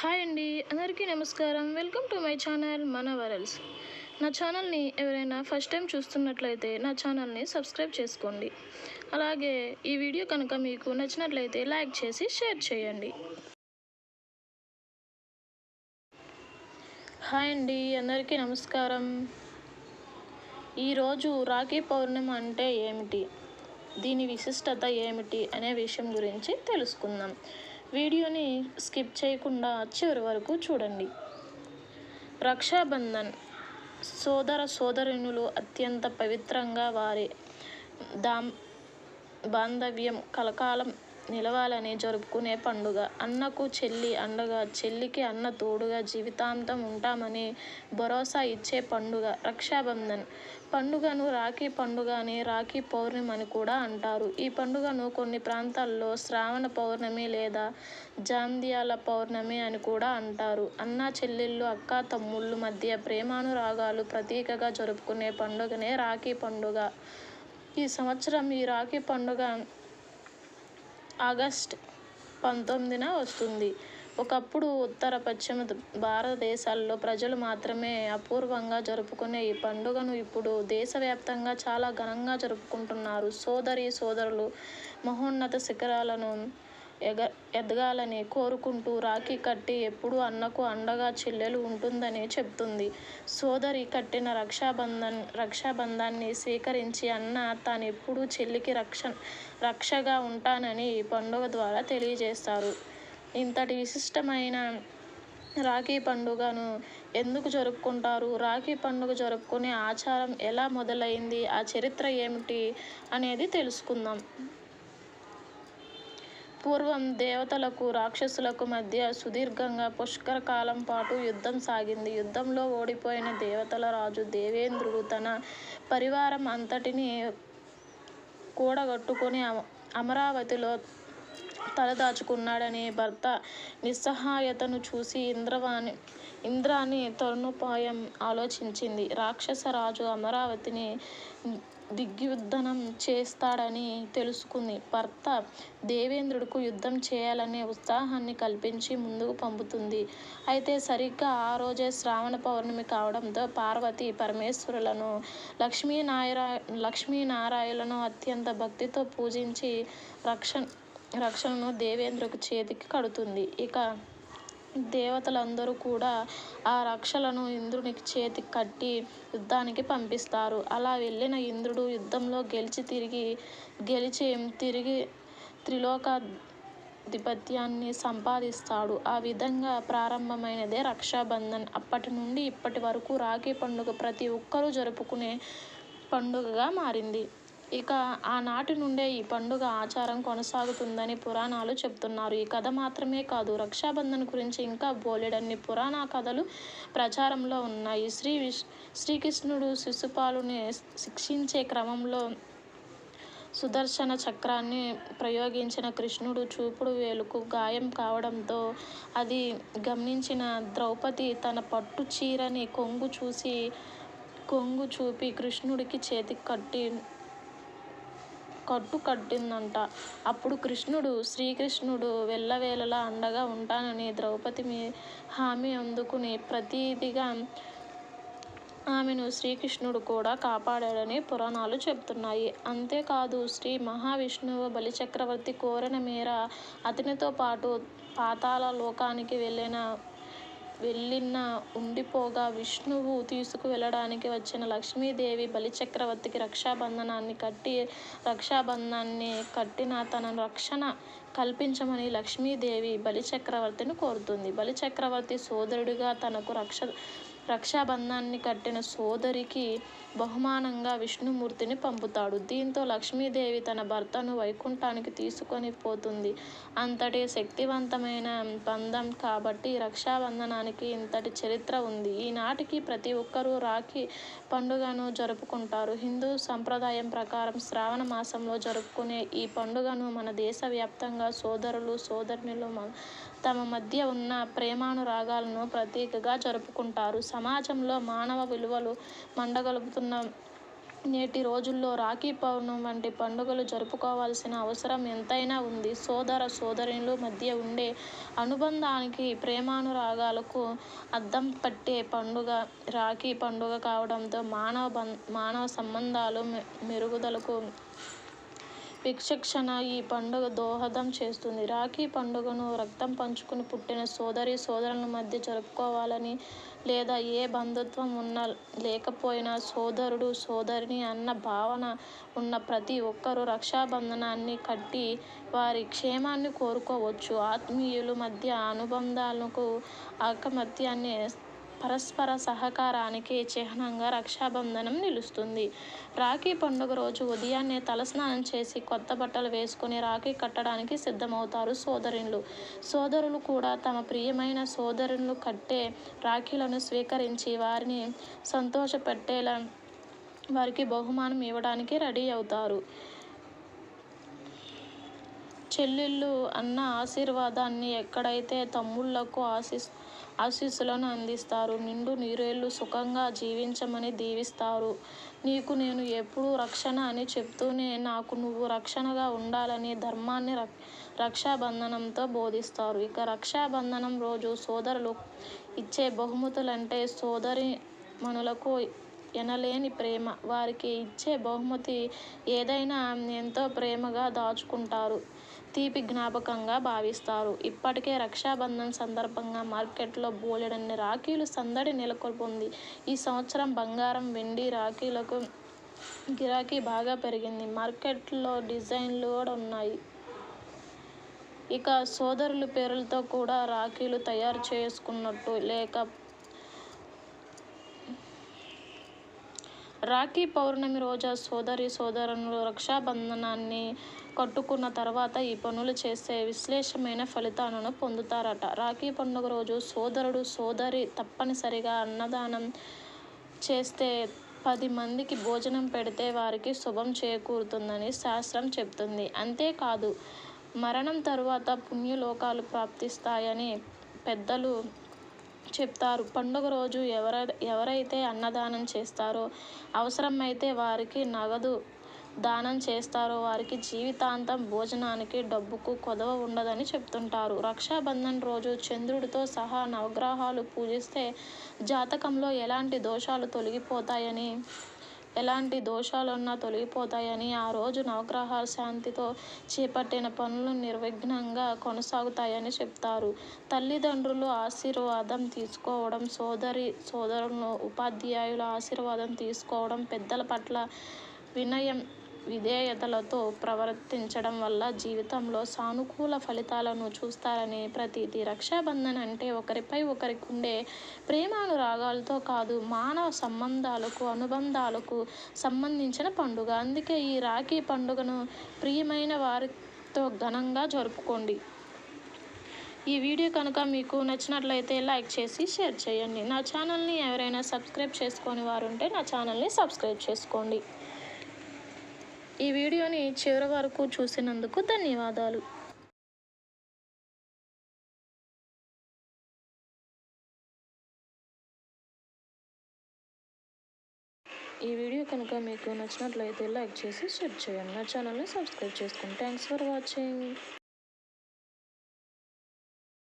Hi అండి అందరికీ నమస్కారం. వెల్కమ్ టు మై ఛానల్ మన వరల్స్ నా ఛానల్ని ఎవరైనా ఫస్ట్ టైం చూస్తున్నట్లయితే నా ఛానల్ని సబ్స్క్రైబ్ చేసుకోండి. అలాగే ఈ వీడియో కనుక మీకు నచ్చినట్లయితే లైక్ చేసి షేర్ చేయండి. హాయ్ అండి అందరికీ నమస్కారం. ఈరోజు రాఖీ పౌర్ణమి అంటే ఏమిటి? దీని విశిష్టత ఏమిటి? అనే విషయం గురించి తెలుసుకుందాం. వీడియోని స్కిప్ చేయకుండా చివరి వరకు చూడండి. రక్షాబంధన్ సోదర సోదరునులు అత్యంత పవిత్రంగా వారి దాం బాంధవ్యం కలకాలం నిలవాలని జరుపుకునే పండుగ. అన్నకు చెల్లి అండగా చెల్లికి అన్న తోడుగా జీవితాంతం ఉంటామని భరోసా ఇచ్చే పండుగ రక్షాబంధన్. పండుగను రాఖీ పండుగ అని రాఖీ పౌర్ణమి అని కూడా అంటారు. ఈ పండుగను కొన్ని ప్రాంతాల్లో శ్రావణ పౌర్ణమి లేదా జాంధ్యాల పౌర్ణమి అని కూడా అంటారు. అన్న చెల్లెళ్ళు అక్క తమ్ముళ్ళు మధ్య ప్రేమానురాగాలు ప్రతీకగా జరుపుకునే పండుగనే రాఖీ పండుగ. ఈ సంవత్సరం ఈ రాఖీ పండుగ ఆగస్ట్ పంతొమ్మిదిన వస్తుంది. ఒకప్పుడు ఉత్తర పశ్చిమ భారతదేశాల్లో ప్రజలు మాత్రమే అపూర్వంగా జరుపుకునే ఈ పండుగను ఇప్పుడు దేశవ్యాప్తంగా చాలా ఘనంగా జరుపుకుంటున్నారు. సోదరి సోదరులు మహోన్నత శిఖరాలను ఎగ ఎదగాలని కోరుకుంటూ రాఖీ కట్టి ఎప్పుడూ అన్నకు అండగా చెల్లెలు ఉంటుందని చెప్తుంది. సోదరి కట్టిన రక్షాబంధన్ రక్షాబంధాన్ని స్వీకరించి అన్న తాను ఎప్పుడూ చెల్లికి రక్ష రక్షగా ఉంటానని ఈ పండుగ ద్వారా తెలియజేస్తారు. ఇంతటి విశిష్టమైన రాఖీ పండుగను ఎందుకు జరుపుకుంటారు? రాఖీ పండుగ జరుపుకునే ఆచారం ఎలా మొదలైంది? ఆ చరిత్ర ఏమిటి? అనేది తెలుసుకుందాం. పూర్వం దేవతలకు రాక్షసులకు మధ్య సుదీర్ఘంగా పుష్కర కాలం పాటు యుద్ధం సాగింది. యుద్ధంలో ఓడిపోయిన దేవతల రాజు దేవేంద్రుడు తన పరివారం అంతటిని కూడగట్టుకొని అమ- అమరావతిలో తలదాచుకున్నాడని భర్త నిస్సహాయతను చూసి ఇంద్రవాణి ఇంద్రాని తరుణోపాయం ఆలోచించింది. రాక్షస రాజు అమరావతిని దిగ్యుద్ధనం చేస్తాడని తెలుసుకుంది. భర్త దేవేంద్రుడికి యుద్ధం చేయాలనే ఉత్సాహాన్ని కల్పించి ముందుకు పంపుతుంది. అయితే సరిగ్గా ఆ రోజే శ్రావణ పౌర్ణమి కావడంతో పార్వతి పరమేశ్వరులను లక్ష్మీనారాయ లక్ష్మీనారాయణను అత్యంత భక్తితో పూజించి రక్ష రక్షణను దేవేంద్రుడికి చేతికి కడుతుంది. ఇక దేవతలందరూ కూడా ఆ రక్షలను ఇంద్రునికి చేతికి కట్టి యుద్ధానికి పంపిస్తారు. అలా వెళ్ళిన ఇంద్రుడు యుద్ధంలో గెలిచి తిరిగి గెలిచి తిరిగి త్రిలోకాధిపత్యాన్ని సంపాదిస్తాడు. ఆ విధంగా ప్రారంభమైనదే రక్షాబంధన్. అప్పటి నుండి ఇప్పటి వరకు రాఖీ పండుగ ప్రతి ఒక్కరూ జరుపుకునే పండుగగా మారింది. ఇక ఆనాటి నుండే ఈ పండుగ ఆచారం కొనసాగుతుందని పురాణాలు చెప్తున్నారు. ఈ కథ మాత్రమే కాదు రక్షాబంధన్ గురించి ఇంకా బోలెడన్ని పురాణ కథలు ప్రచారంలో ఉన్నాయి. శ్రీ విష్ శ్రీకృష్ణుడు శిశుపాలుని శిక్షించే క్రమంలో సుదర్శన చక్రాన్ని ప్రయోగించిన కృష్ణుడు చూపుడు వేలుకు గాయం కావడంతో అది గమనించిన ద్రౌపది తన పట్టు చీరని కొంగు చూసి కొంగు చూపి కృష్ణుడికి చేతికి కట్టి కట్టు కట్టిందంట. అప్పుడు కృష్ణుడు శ్రీకృష్ణుడు వెళ్ళవేళలా అండగా ఉంటానని ద్రౌపది మీ హామీ అందుకుని ప్రతీదిగా ఆమెను శ్రీకృష్ణుడు కూడా కాపాడాడని పురాణాలు చెప్తున్నాయి అంతేకాదు శ్రీ మహావిష్ణువు బలిచక్రవర్తి కోరిన మేర అతనితో పాటు పాతాళ లోకానికి వెళ్ళిన వెళ్ళిన ఉండిపోగా విష్ణువు తీసుకువెళ్ళడానికి వచ్చిన లక్ష్మీదేవి బలిచక్రవర్తికి రక్షాబంధనాన్ని కట్టి రక్షాబంధాన్ని కట్టిన తన రక్షణ కల్పించమని లక్ష్మీదేవి బలిచక్రవర్తిని కోరుతుంది. బలిచక్రవర్తి సోదరుడిగా తనకు రక్ష రక్షాబంధాన్ని కట్టిన సోదరికి బహుమానంగా విష్ణుమూర్తిని పంపుతాడు. దీంతో లక్ష్మీదేవి తన భర్తను వైకుంఠానికి తీసుకొని పోతుంది. అంతటి శక్తివంతమైన బంధం కాబట్టి రక్షాబంధనానికి ఇంతటి చరిత్ర ఉంది. ఈనాటికి ప్రతి ఒక్కరూ రాఖీ పండుగను జరుపుకుంటారు. హిందూ సంప్రదాయం ప్రకారం శ్రావణ మాసంలో జరుపుకునే ఈ పండుగను మన దేశవ్యాప్తంగా సోదరులు సోదరునిలు తమ మధ్య ఉన్న ప్రేమానురాగాలను ప్రతీకగా జరుపుకుంటారు. సమాజంలో మానవ విలువలు మండగలుపుతున్న నేటి రోజుల్లో రాఖీ పౌర్ణం వంటి పండుగలు జరుపుకోవాల్సిన అవసరం ఎంతైనా ఉంది. సోదర సోదరులు మధ్య ఉండే అనుబంధానికి, ప్రేమానురాగాలకు అద్దం పట్టే పండుగ రాఖీ పండుగ కావడంతో మానవ మానవ సంబంధాలు మెరుగుదలకు విచక్షణ ఈ పండుగ దోహదం చేస్తుంది. రాఖీ పండుగను రక్తం పంచుకుని పుట్టిన సోదరి సోదరుల మధ్య జరుపుకోవాలని లేదా ఏ బంధుత్వం ఉన్నా లేకపోయినా సోదరుడు సోదరిని అన్న భావన ఉన్న ప్రతి ఒక్కరూ రక్షాబంధనాన్ని కట్టి వారి క్షేమాన్ని కోరుకోవచ్చు. ఆత్మీయుల మధ్య అనుబంధాలకు, ఆకమత్యాన్ని పరస్పర సహకారానికి చిహ్నంగా రక్షాబంధనం నిలుస్తుంది. రాఖీ పండుగ రోజు ఉదయాన్నే తలస్నానం చేసి కొత్త బట్టలు వేసుకుని రాఖీ కట్టడానికి సిద్ధమవుతారు సోదరులు సోదరులు కూడా తమ ప్రియమైన సోదరులు కట్టే రాఖీలను స్వీకరించి వారిని సంతోషపెట్టేలా వారికి బహుమానం ఇవ్వడానికి రెడీ అవుతారు. చెల్లెళ్ళు అన్న ఆశీర్వాదాన్ని ఎక్కడైతే తమ్ముళ్ళకు ఆశీస్సులను అందిస్తారు. నిండు నీరేళ్ళు సుఖంగా జీవించమని దీవిస్తారు. నీకు నేను ఎప్పుడూ రక్షణ అని చెప్తూనే నాకు నువ్వు రక్షణగా ఉండాలని ధర్మాన్ని రక్షాబంధనంతో బోధిస్తారు. ఇక రక్షాబంధనం రోజు సోదరులు ఇచ్చే బహుమతులంటే సోదరి మనులకు ఎనలేని ప్రేమ. వారికి ఇచ్చే బహుమతి ఏదైనా ఎంతో ప్రేమగా దాచుకుంటారు. తీపి జ్ఞాపకంగా భావిస్తారు. ఇప్పటికే రక్షాబంధన్ సందర్భంగా మార్కెట్లో బోలెడన్ని రాఖీలు సందడి నెలకొల్పొంది ఈ సంవత్సరం బంగారం, వెండి రాఖీలకు గిరాకీ బాగా పెరిగింది. మార్కెట్లో డిజైన్లు కూడా ఉన్నాయి. ఇక సోదరుల పేర్లతో కూడా రాఖీలు తయారు చేసుకున్నట్టు లేక రాఖీ పౌర్ణమి రోజు సోదరి సోదరులు రక్షాబంధనాన్ని కట్టుకున్న తర్వాత ఈ పనులు చేస్తే విశ్లేషమైన ఫలితాలను పొందుతారట. రాఖీ పండుగ రోజు సోదరుడు సోదరి తప్పనిసరిగా అన్నదానం చేస్తే పది మందికి భోజనం పెడితే వారికి శుభం చేకూరుతుందని శాస్త్రం చెప్తుంది అంతేకాదు మరణం తరువాత పుణ్యలోకాలు ప్రాప్తిస్తాయని పెద్దలు చెప్తారు. పండుగ రోజు ఎవరైతే అన్నదానం చేస్తారో, అవసరమైతే వారికి నగదు దానం చేస్తారో వారికి జీవితాంతం భోజనానికి, డబ్బుకు కొదవ ఉండదని చెప్తుంటారు. రక్షాబంధన్ రోజు చంద్రుడితో సహా నవగ్రహాలు పూజిస్తే జాతకంలో ఎలాంటి దోషాలు తొలగిపోతాయని, ఎలాంటి దోషాలున్నా తొలగిపోతాయని, ఆ రోజు నవగ్రహాల శాంతితో చేపట్టిన పనులు నిర్విఘ్నంగా కొనసాగుతాయని చెప్తారు. తల్లిదండ్రులు ఆశీర్వాదం తీసుకోవడం, సోదరి సోదరులు, ఉపాధ్యాయుల ఆశీర్వాదం తీసుకోవడం, పెద్దల పట్ల వినయం విధేయతలతో ప్రవర్తించడం వల్ల జీవితంలో సానుకూల ఫలితాలను చూస్తారని ప్రతీతి. రక్షాబంధన్ అంటే ఒకరిపై ఒకరికి ఉండే ప్రేమానురాగాలతో కాదు మానవ సంబంధాలకు, అనుబంధాలకు సంబంధించిన పండుగ. అందుకే ఈ రాఖీ పండుగను ప్రియమైన వారితో ఘనంగా జరుపుకోండి. ఈ వీడియో కనుక మీకు నచ్చినట్లయితే లైక్ చేసి షేర్ చేయండి. నా ఛానల్ని ఎవరైనా సబ్స్క్రైబ్ చేసుకోని వారుంటే నా ఛానల్ని సబ్స్క్రైబ్ చేసుకోండి. ఈ వీడియోని చివరి వరకు చూసినందుకు ధన్యవాదాలు. ఈ వీడియో కనుక మీకు నచ్చినట్లయితే లైక్ చేసి షేర్ చేయండి. నా ఛానల్ని సబ్స్క్రైబ్ చేసుకోండి. Thanks for watching.